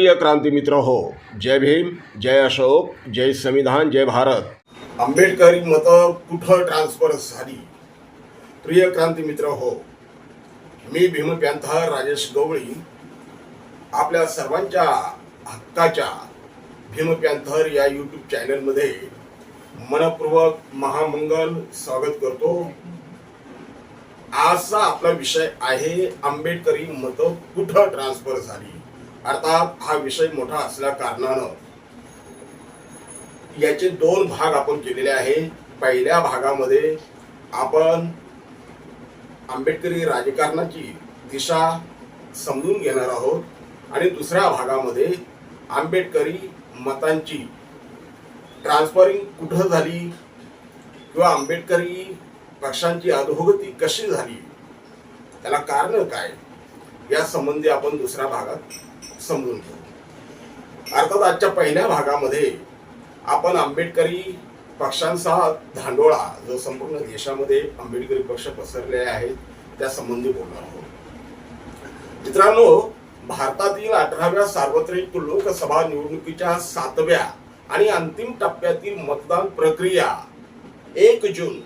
प्रिय क्रांती मित्र हो जय भीम जय अशोक जय संविधान जय भारत. आंबेडकरी मतं कुठं ट्रान्सफर झाली? प्रिय क्रांती मित्र हो मी भीम पॅन्थर राजेश गवळी आपल्या सर्वांच्या हक्काच्या भीम पॅन्थर या यूट्यूब चॅनलमध्ये मनपूर्वक महामंगल स्वागत करतो. आजचा आपला विषय आहे आंबेडकरी मतं कुठं ट्रान्सफर झाली? अर्थात हा विषय मोठा असल्या कारणानं याचे दोन भाग आपण केलेले आहे. पहिल्या भागामध्ये आपण आंबेडकरी राजकारणाची दिशा समजून घेणार आहोत आणि दुसऱ्या भागामध्ये आंबेडकरी मतांची ट्रान्सफरिंग कुठं झाली किंवा आंबेडकरी पक्षांची अधोगती कशी झाली? त्याला कारण काय? या संबंधी आपण दुसऱ्या भागात समजून घेऊ. अर्थात आजच्या पहिल्या भागामध्ये आपण आंबेडकरी पक्षांचा धांडोळा जो संपूर्ण देशामध्ये आंबेडकरी पक्ष पसरले आहेत त्या संबंधी बोलणार आहोत. मित्रांनो भारतातील अठराव्या सार्वत्रिक लोकसभा निवडणुकीच्या सातव्या आणि अंतिम टप्प्यातील मतदान प्रक्रिया एक जून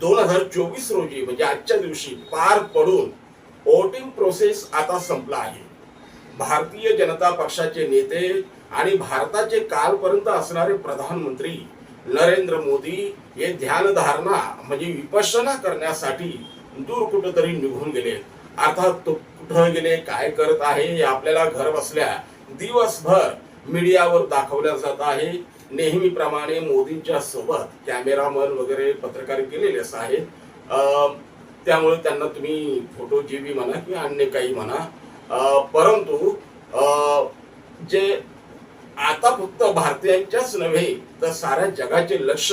दोन हजार चोवीस रोजी म्हणजे आजच्या दिवशी पार पडून वोटिंग प्रोसेस आता संपला आहे. भारतीय जनता पक्षाचे नेते आणि भारताचे कालपर्यंत असणारे प्रधानमंत्री नरेंद्र मोदी हे ध्यानधारणा म्हणजे विपश्यना करण्यासाठी दूर कुठंतरी निघून गेले. अर्थात तो कुठं गेले काय करत आहे हे आपल्याला घर बसल्या दिवसभर मीडियावर दाखवल्या जात आहे. नेहमीप्रमाणे मोदींच्या सोबत कॅमेरामन वगैरे पत्रकार केलेलेच आहेत. त्यामुळे त्यांना तुम्ही फोटो जे बी म्हणा किंवा अन्य काही म्हणा परंतु जे आता फक्त भारतीयांच्याच नव्हे तर साऱ्या जगाचे लक्ष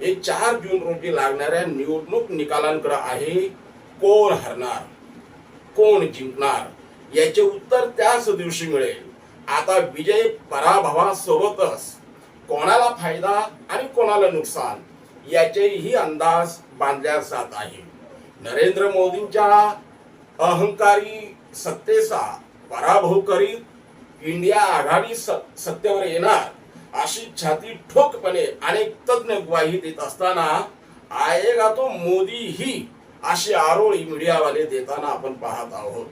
हे चार जून रोजी लागणाऱ्या निवडणूक निकालांकडे आहे. कोण हरणार? कोण जिंकणार? याचे उत्तर त्याच दिवशी मिळेल. आता विजय पराभवासोबतच कोणाला फायदा आणि कोणाला नुकसान याचेही अंदाज बांधल्या जात आहे. नरेंद्र मोदींच्या अहंकारी सत्तेचा पराभव करीत इंडिया आघाडी स- सत्तेवर येणार. अशी छाती ठोकपणे अनेक तज्ञ ग्वाही देत असताना आएगा तो मोदी ही अशी आरोळी मीडियावाले देताना आपण पाहत आहोत.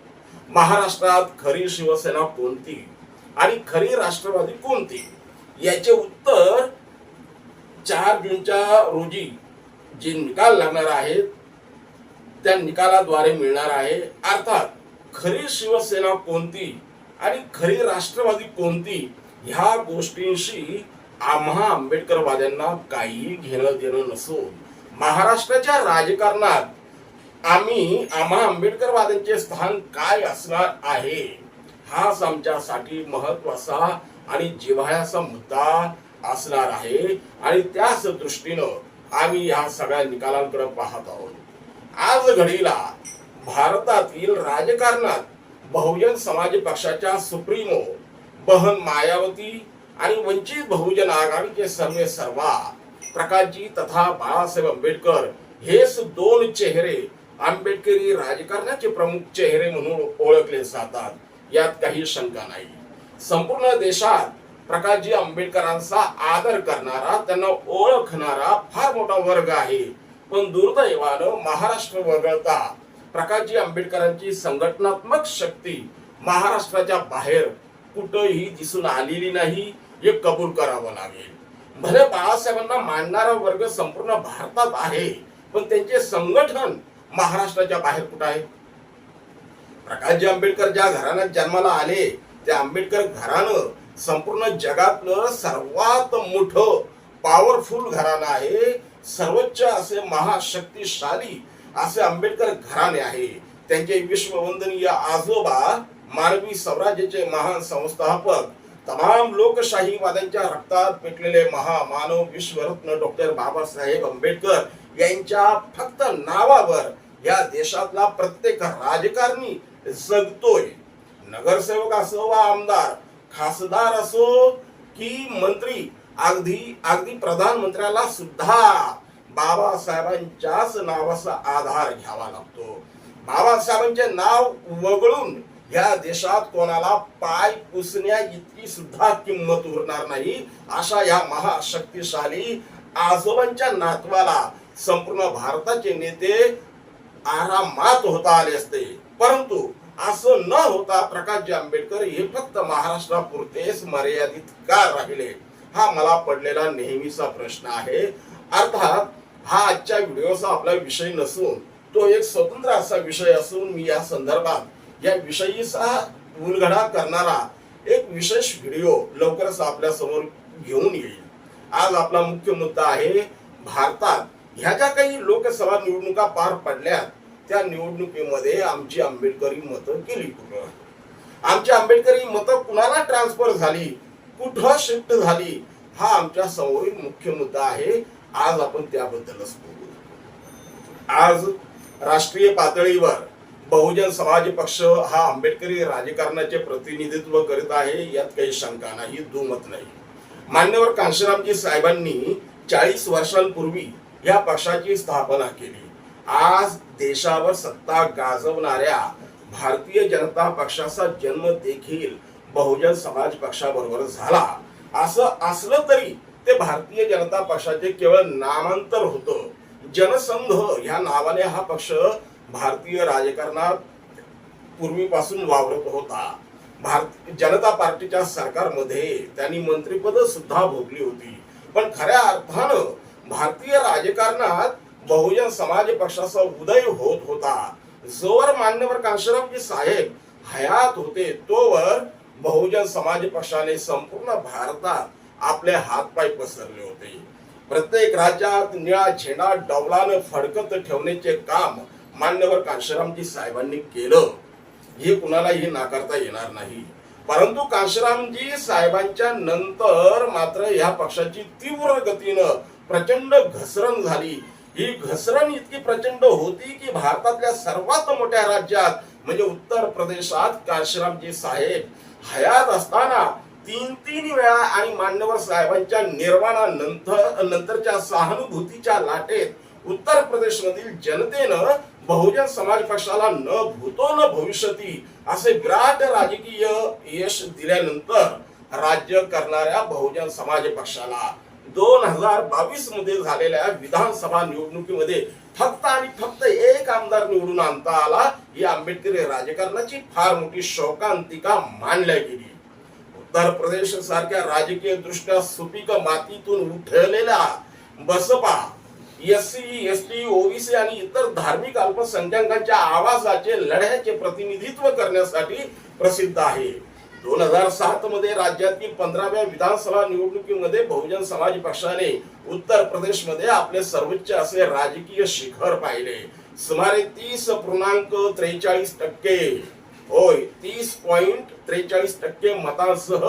महाराष्ट्रात खरी शिवसेना कोणती? आणि खरी राष्ट्रवादी कोणती? याचे उत्तर चार जूनच्या रोजी जे निकाल लागणार आहेत त्या निकालाद्वारे मिळणार आहे. अर्थात खरी शिवसेना कोणती आणि खरी राष्ट्रवादी कोणती ह्या गोष्टींशी आम्हा आंबेडकरवाद्यांना काही घेणं देणं नसून महाराष्ट्राच्या राजकारणात आम्ही आम्हा आंबेडकरवाद्यांचे स्थान काय असणार आहे हाच आमच्यासाठी महत्त्वाचा आणि जिव्हाळ्याचा मुद्दा असणार आहे आणि त्याच दृष्टीनं आम्ही ह्या सगळ्या निकालांकडे पाहत आहोत. आज घडीला भारतातील राजकारणात बहुजन समाज पक्षाच्या सुप्रीमो बहन मायावती आणि वंचित बहुजन आघाडीचे सर्वे सर्वा प्रकाशजी तथा बाळासाहेब आंबेडकर हेच दोन चेहरे आंबेडकरी राजकारणाचे प्रमुख चेहरे म्हणून ओळखले जातात. यात काही शंका नाही. संपूर्ण देशात प्रकाशजी आंबेडकरांचा आदर करणारा त्यांना ओळखणारा फार मोठा वर्ग आहे. पण दुर्दैवानं महाराष्ट्र वगळता प्रकाशजी आंबेडकरांची संघटनात्मक शक्ती महाराष्ट्राच्या बाहेर कुठंही दिसून आलेली नाही हे कबूल करावं लागेल. भले बाळासाहेबांना मानणारा वर्ग संपूर्ण भारतात आहे पण त्यांचे संघटन महाराष्ट्राच्या बाहेर कुठं आहे? प्रकाशजी आंबेडकर ज्या घराण्यात जन्माला आले त्या आंबेडकर घराणं संपूर्ण जगातलं सर्वात मोठं पॉवरफुल घराणं आहे. सर्वोच्च असे महाशक्तिशाली असे आंबेडकर घराणे आहे. त्यांचे विश्ववंदनीय आजोबा मानवी स्वराज्याचे महान संस्थापक तमाम लोकशाहीवाद्यांच्या रक्तात पेटलेले महामानव विश्वरत्न डॉक्टर बाबासाहेब आंबेडकर यांच्या फक्त नावावर या देशातला प्रत्येक राजकारणी जगतोय. नगरसेवक असो वा आमदार खासदार असो की मंत्री अगदी अगदी प्रधानमंत्र्याला सुद्धा बाबासाहेबांच्याच नावाचा आधार घ्यावा लागतो. बाबासाहेबांचे नाव वगळून या देशात कोणाला पाय पुसण्या इतकी सुद्धा किंमत उरणार नाही. अशा या महाशक्तिशाली आजोबांच्या नातवाला संपूर्ण भारताचे नेते आरामात होता आले असते. परंतु असं न होता प्रकाशजी आंबेडकर हे फक्त महाराष्ट्रापुरतेच मर्यादित का राहिले. हा मला पडलेला नेहमीचा प्रश्न आहे. अर्थात हा आजच्या व्हिडिओचा आपला विषय नसून तो एक स्वतंत्र असा विषय असून मी या संदर्भात या विषयीचा उलगडा करणारा एक विशेष व्हिडिओ लवकरच आपल्यासमोर घेऊन येईल. आज आपला मुख्य मुद्दा आहे भारतात ह्या ज्या काही लोकसभा निवडणुका पार पडल्या त्या निवडणुकीमध्ये आमची आंबेडकरी मतं गेली कुठं? आमची आंबेडकरी मतं कुणाला ट्रान्सफर झाली? कुठं शिफ्ट झाली? हा आमच्या समोरील मुख्य मुद्दा आहे. आज आपण त्याबद्दलच बोलू. आज राष्ट्रीय पातळीवर बहुजन समाज पक्ष हा आंबेडकरी राजकारणाचे प्रतिनिधित्व करीत आहे यात काही शंका नाही दुमत नाही. मान्यवर कांशीरामजी साहेबांनी चाळीस वर्षांपूर्वी या पक्षाची स्थापना केली. आज देशावर सत्ता गाजवणाऱ्या भारतीय जनता पक्षाचा जन्म देखील बहुजन समाज पक्षाबरोबर झाला. असं असलं तरी ते भारतीय जनता पक्षाचे केवळ नामांतर होतं. जनसंघ ह्या नावाने हा पक्ष भारतीय राजकारणात पूर्वीपासून वावरत होता. भारत जनता पार्टीच्या सरकारमध्ये त्यांनी मंत्रिपद सुद्धा भोगली होती. पण खऱ्या अर्थानं भारतीय राजकारणात बहुजन समाज पक्षाचा उदय होत होता. जोवर मान्यवर कांशरामजी साहेब हयात होते तोवर बहुजन समाज पक्षाने संपूर्ण भारतात आपले हातपाय पसरले होते. प्रत्येक राज्यात निळा झेंडा डौलानं फडकत ठेवण्याचे काम मान्यवर कांशीरामजी साहेबांनी केलं. हे कुणालाही नाकारता येणार नाही. परंतु कांशीरामजी साहेबांच्या नंतर मात्र या पक्षाची तीव्र गतीनं प्रचंड घसरण झाली. ही घसरण इतकी प्रचंड होती की भारतातल्या सर्वात मोठ्या राज्यात म्हणजे उत्तर प्रदेशात कांशरामजी साहेब हयात असताना तीन तीन वेळा आणि मान्यवर साहेबांच्या निर्वाणानंतर नंतरच्या सहानुभूतीच्या लाटेत उत्तर प्रदेश मधील जनतेनं बहुजन समाज पक्षाला न भूतो न भविष्यती असे विराट राजकीय यश दिल्यानंतर राज्य करणाऱ्या बहुजन समाज पक्षाला दोन हजार बावीसमध्ये झालेल्या विधानसभा निवडणुकीमध्ये फक्त आणि फक्त एक आमदार निवडून आणता आला. ही आंबेडकरी राजकारणाची फार मोठी शोकांतिका मानल्या गेली. उत्तर प्रदेश सारख्या राजकीय दृष्ट्या सुपीक मातीतून उठलेल्या Baspa S C S T OBC आणि इतर धार्मिक अल्पसंख्याकांच्या आवाजाचे लढ्याचे प्रतिनिधित्व करण्यासाठी प्रसिद्ध आहे. दोन हजार सात मध्ये राज्यातील पंधराव्या विधानसभा निवडणुकीमध्ये बहुजन समाज पक्षाने उत्तर प्रदेशमध्ये आपले सर्वोच्च असे राजकीय शिखर पाहिले. सुमारे तीस पूर्णांक त्रेचाळीस टक्के. होय तीस पॉइंट त्रेचाळीस टक्के मतांसह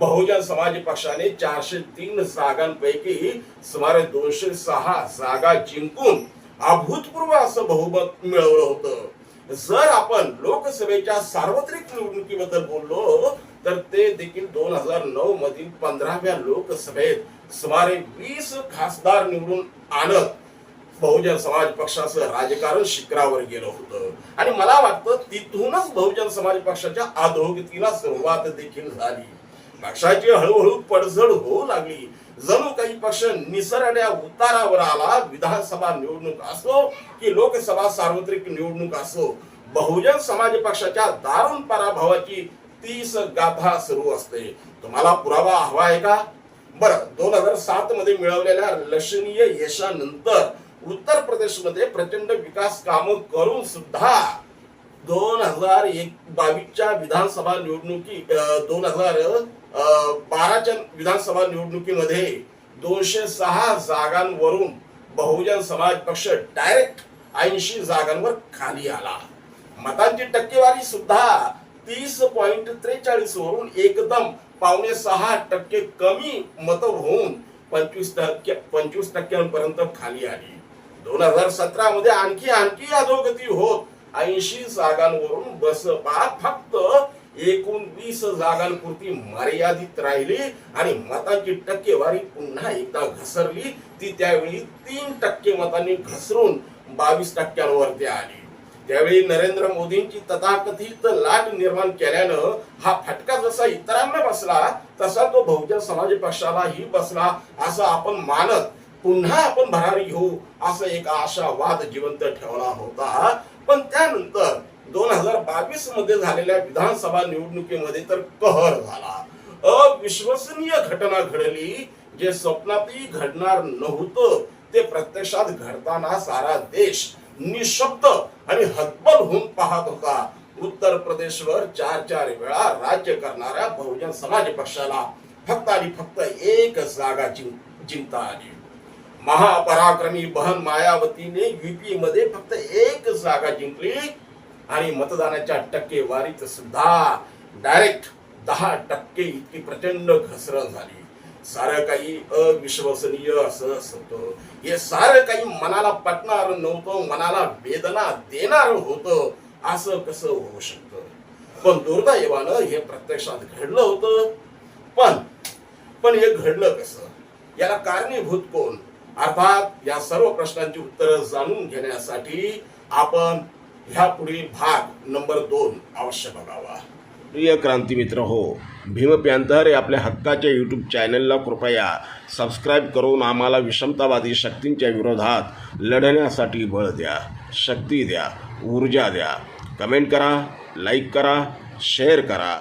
बहुजन समाज पक्षाने चारशे तीन जागांपैकी सुमारे दोनशे सहा जागा जिंकून अभूतपूर्व असं बहुमत मिळवलं होतं. जर आपण लोकसभेच्या सार्वत्रिक निवडणुकीबद्दल बोललो तर ते देखील दोन हजार नऊ मधील पंधराव्या लोकसभेत सुमारे वीस खासदार निवडून आणत बहुजन समाज पक्षाचं राजकारण शिखरावर गेलं होतं. आणि मला वाटतं तिथूनच बहुजन समाज पक्षाच्या अधोगतीला सुरुवात देखील झाली. पक्षाची हळूहळू पडझड होऊ लागली. जणू काही पक्ष निसरड्या उतारावर आला. विधानसभा निवडणूक असो की लोकसभा सार्वत्रिक निवडणूक असो बहुजन समाज पक्षाच्या दारुण पराभवाची तीस गाथा सुरू असते. तुम्हाला पुरावा हवा आहे का? बरं दोन हजार सात मध्ये मिळवलेल्या लक्षणीय यशानंतर उत्तर प्रदेशमध्ये प्रचंड विकास कामं करून सुद्धा दोन हजार एक बावीसच्या विधानसभा निवडणुकी दोन हजार बाराच्या विधानसभा निवडणुकीमध्ये दोनशे सहा जागांवरून बहुजन समाज पक्ष डायरेक्ट ऐंशी जागांवर खाली आला. मतांची टक्केवारी सुद्धा तीस पॉइंट त्रेचाळीस वरून एकदम पावणे सहा टक्के कमी मत होऊन पंचवीस टक्के पंचवीस टक्क्यांपर्यंत खाली आली. दोन हजार सतरा मध्ये आणखी आणखी अधोगती होत. ऐंशी जागांवरून बसपा फक्त एकूण वीस जागांपुरती मर्यादित राहिली आणि मताची टक्केवारी पुन्हा एकदा घसरली. ती त्यावेळी तीन टक्के मतांनी घसरून बावीस टक्क्यांवरती आली. त्यावेळी नरेंद्र मोदींची तथाकथित लाट निर्माण केल्यानं हा फटका जसा इतरांना बसला तसा तो बहुजन समाज पक्षालाही बसला असं आपण मानत पुन्हा आपण भरारी घेऊ असं एक आशावाद जिवंत ठेवला होता. पण त्यानंतर दोन हजार बावीसमध्ये झालेल्या विधानसभा निवडणुकीमध्ये तर कहर झाला. अविश्वसनीय घटना घडली. जे स्वप्नातही घडणार नव्हतं ते प्रत्यक्षात घडताना सारा देश निशब्द आणि हतबल होऊन पाहत होता. उत्तर प्रदेशवर चार चार वेळा राज्य करणाऱ्या बहुजन समाज पक्षाला फक्त आणि फक्त एक जागा जिंक जिंकता आली. महापराक्रमी बहन मायावतीने युपी मध्ये फक्त एक जागा जिंकली आणि मतदानाच्या टक्केवारीत सुद्धा डायरेक्ट दहा टक्के इतकी प्रचंड घसरण झाली. सारं काही अविश्वसनीय असं होतं. हे सारं काही मनाला पटणार नव्हतं मनाला वेदना देणार होतं असं कसं होऊ शकतं? पण दुर्दैवानं हे प्रत्यक्षात घडलं होतं. पण पण हे घडलं कसं? याला कारणीभूत कोण? अर्थात या सर्व प्रश्नांची उत्तरं जाणून घेण्यासाठी आपण ह्या पुढील भाग नंबर दोन अवश्य बघावा. प्रिय क्रांती मित्र हो भीम प्यांतर हे आपल्या हक्काच्या यूट्यूब चॅनलला कृपया सबस्क्राईब करून आम्हाला विषमतावादी शक्तींच्या विरोधात लढण्यासाठी बळ द्या शक्ती द्या ऊर्जा द्या. कमेंट करा लाईक करा शेअर करा.